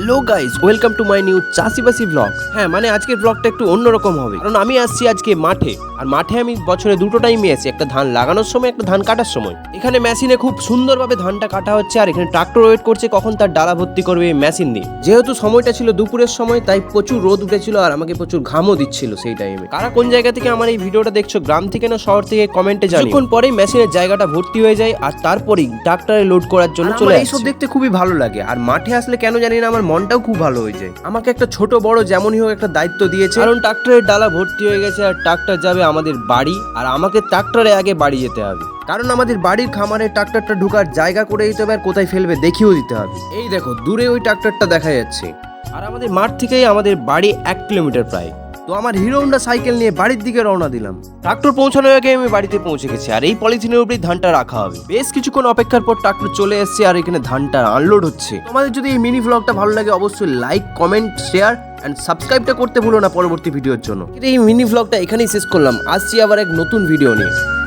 Hello guys welcome to my new Chashibasi blog হ্যাঁ মানে আজকের ব্লগটা একটু অন্যরকম হবে। কারণ আমি আসছি আজকে মাঠে। আর মাঠে আমি বছরে দুটো টাইমে আসি। একটা ধান লাগানোর সময় একটা ধান কাটার সময়। এখানে মেশিনে খুব সুন্দরভাবে ধানটা কাটা হচ্ছে। আর এখানে ট্রাক্টর ওয়েট করছে কখন তার ডালা ভর্তি করবে মেশিন দিয়ে যেহেতু সময়টা ছিল দুপুরের সময় তাই প্রচুর রোদ উঠেছিল আর আমাকে প্রচুর ঘামও দিচ্ছিল সেই টাইমে কারা কোন জায়গা থেকে আমার এই ভিডিওটা দেখছ গ্রাম থেকে না শহর থেকে কমেন্টে জানি কিছুক্ষণ পরেই মেশিনের জায়গাটা ভর্তি হয়ে যায়। আর তারপরেই ট্রাক্টরে লোড করার জন্য চলে এইসব দেখতে খুবই ভালো লাগে। আর মাঠে আসলে কেন জানি না আমার মনটাও খুব ভালো হয়ে যায় আমাকে একটা ছোট বড় যেমনই হোক একটা দায়িত্ব দিয়েছে। কারণ ট্রাক্টরের ডালা ভর্তি হয়ে গেছে আর ট্রাক্টর যাবে আমাদের বাড়ি আর আমাকে ট্রাক্টরে আগে বাড়ি যেতে হবে। কারণ আমাদের বাড়ির খামারে ট্রাক্টরটা ঢুকার জায়গা করে দিতে হবে আর কোথায় ফেলবে দেখিয়েও দিতে হবে। এই দেখো, দূরে ওই ট্রাক্টরটা দেখা যাচ্ছে। আর আমাদের মাঠ থেকেই আমাদের বাড়ি এক কিলোমিটার প্রায়। তো আমার হিরো হন্ডা সাইকেল নিয়ে বাড়ির দিকে রওনা দিলাম। ট্রাক্টর পৌঁছানোর আগে আমি বাড়িতে পৌঁছে গেছি আর এই পলিথিনের উপরেই ধানটা রাখা হবে। বেশ কিছুক্ষণ অপেক্ষার পর ট্রাক্টর চলে এসছে আর এখানে ধানটা আনলোড হচ্ছে। তোমাদের যদি এই মিনি ভ্লগটা ভালো লাগে অবশ্যই লাইক কমেন্ট শেয়ার অ্যান্ড সাবস্ক্রাইবটা করতে ভুলো না পরবর্তী ভিডিওর জন্য। এই মিনি ভ্লগটা এখানেই শেষ করলাম। আসছি আবার এক নতুন ভিডিও নিয়ে।